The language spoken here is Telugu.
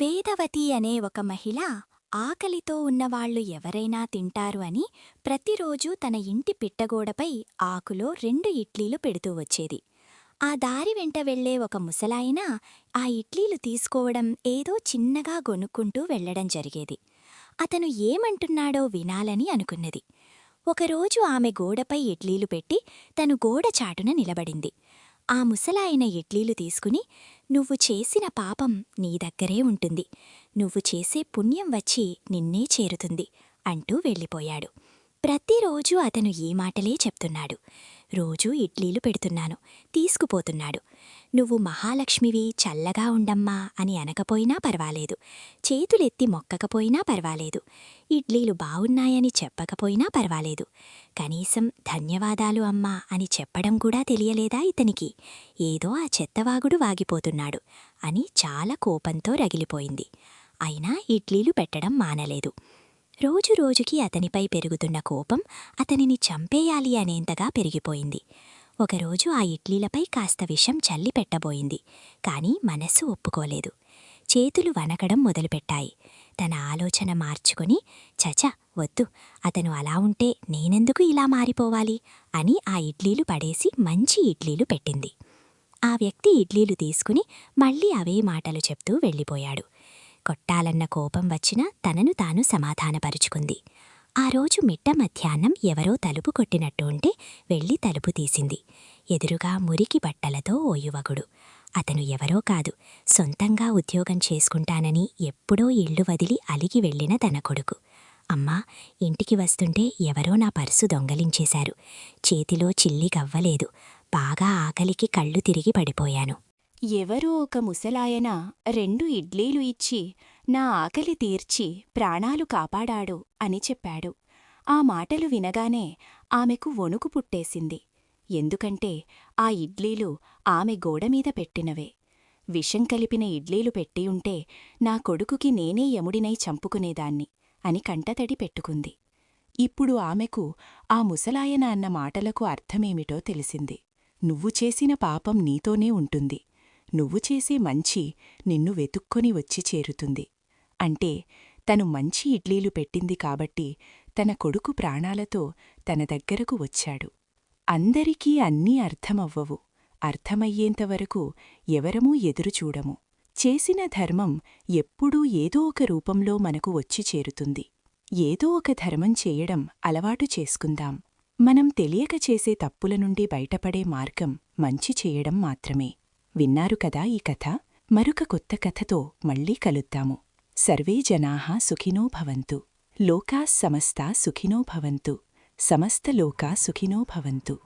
వేదవతి అనే ఒక మహిళ ఆకలితో ఉన్నవాళ్ళు ఎవరైనా తింటారు అని ప్రతిరోజూ తన ఇంటి పిట్టగోడపై ఆకులో రెండు ఇడ్లీలు పెడుతూ వచ్చేది. ఆ దారి వెంట వెళ్ళే ఒక ముసలాయన ఆ ఇడ్లీలు తీసుకోవడం ఏదో చిన్నగా గొనుక్కుంటూ వెళ్ళడం జరిగేది. అతను ఏమంటున్నాడో వినాలని అనుకున్నది. ఒకరోజు ఆమె గోడపై ఇడ్లీలు పెట్టి తను గోడ చాటున నిలబడింది. ఆ ముసలాయన ఇడ్లీలు తీసుకుని నువ్వు చేసిన పాపం నీ దగ్గరే ఉంటుంది. నువ్వు చేసే పుణ్యం వచ్చి నిన్నే చేరుతుంది అంటూ వెళ్ళిపోయాడు. ప్రతిరోజు అతను ఈ మాటలే చెప్తున్నాడు. రోజూ ఇడ్లీలు పెడుతున్నాను. తీసుకుపోతున్నాడు. నువ్వు మహాలక్ష్మివి చల్లగా ఉండమ్మా అని అనకపోయినా పర్వాలేదు. చేతులెత్తి మొక్కకపోయినా పర్వాలేదు. ఇడ్లీలు బావున్నాయని చెప్పకపోయినా పర్వాలేదు. కనీసం ధన్యవాదాలు అమ్మా అని చెప్పడం కూడా తెలియలేదా ఇతనికి? ఏదో ఆ చెత్తవాగుడు వాగిపోతున్నాడు అని చాలా కోపంతో రగిలిపోయింది. అయినా ఇడ్లీలు పెట్టడం మానలేదు. రోజురోజుకి అతనిపై పెరుగుతున్న కోపం అతనిని చంపేయాలి అనేంతగా పెరిగిపోయింది. ఒకరోజు ఆ ఇడ్లీలపై కాస్త విషం చల్లి పెట్టబోయింది కాని మనస్సు ఒప్పుకోలేదు. చేతులు వనకడం మొదలుపెట్టాయి. తన ఆలోచన మార్చుకొని చచ వద్దు అతను అలా ఉంటే నేనెందుకు ఇలా మారిపోవాలి? అని ఆ ఇడ్లీలు పడేసి మంచి ఇడ్లీలు పెట్టింది. ఆ వ్యక్తి ఇడ్లీలు తీసుకుని మళ్ళీ అవే మాటలు చెప్తూ వెళ్ళిపోయాడు. కొట్టాలన్న కోపం వచ్చినా తనను తాను సమాధానపరుచుకుంది. ఆ రోజు మిట్ట మధ్యాహ్నం ఎవరో తలుపు కొట్టినట్టు ఉంటే వెళ్ళి తలుపు తీసింది. ఎదురుగా మురికి బట్టలతో ఓ యువకుడు. అతను ఎవరో కాదు. సొంతంగా ఉద్యోగం చేసుకుంటానని ఎప్పుడో ఇల్లు వదిలి అలిగి వెళ్ళిన తన కొడుకు. అమ్మా ఇంటికి వస్తుంటే ఎవరో నా పర్సు దొంగలించేశారు. చేతిలో చిల్లి గవ్వలేదు. బాగా ఆకలికి కళ్ళు తిరిగి పడిపోయాను. ఎవరో ఒక ముసలాయన రెండు ఇడ్లీలు ఇచ్చి నా ఆకలి తీర్చి ప్రాణాలు కాపాడాడు అని చెప్పాడు. ఆ మాటలు వినగానే ఆమెకు వణుకు పుట్టేసింది. ఎందుకంటే ఆ ఇడ్లీలు ఆమె గోడమీద పెట్టినవే. విషం కలిపిన ఇడ్లీలు పెట్టియుంటే నా కొడుకుకి నేనే యముడినై చంపుకునేదాన్ని అని కంటతడి పెట్టుకుంది. ఇప్పుడు ఆమెకు ఆ ముసలాయన అన్న మాటలకు అర్థమేమిటో తెలిసింది. నువ్వు చేసిన పాపం నీతోనే ఉంటుంది. నువ్వు చేసే మంచి నిన్ను వెతుక్కొని వచ్చి చేరుతుంది. అంటే తను మంచి ఇడ్లీలు పెట్టింది కాబట్టి తన కొడుకు ప్రాణాలతో తన దగ్గరకు వచ్చాడు. అందరికీ అన్నీ అర్థమవ్వవు. అర్థమయ్యేంతవరకు ఎవరమూ ఎదురుచూడము చేసిన ధర్మం ఎప్పుడూ ఏదో ఒక రూపంలో మనకు వచ్చి చేరుతుంది. ఏదో ఒక ధర్మం చేయడం అలవాటు చేసుకుందాం. మనం తెలియక చేసే తప్పుల నుండి బయటపడే మార్గం మంచి చేయడం మాత్రమే. విన్నారు కదా ఈ కథ? మరొక కొత్త కథతో మళ్ళీ కలుద్దాము. సర్వే జనాః సుఖినో భవంతు. లోకా సమస్తా సుఖినో భవంతు. సమస్తలోకా సుఖినో భవంతు.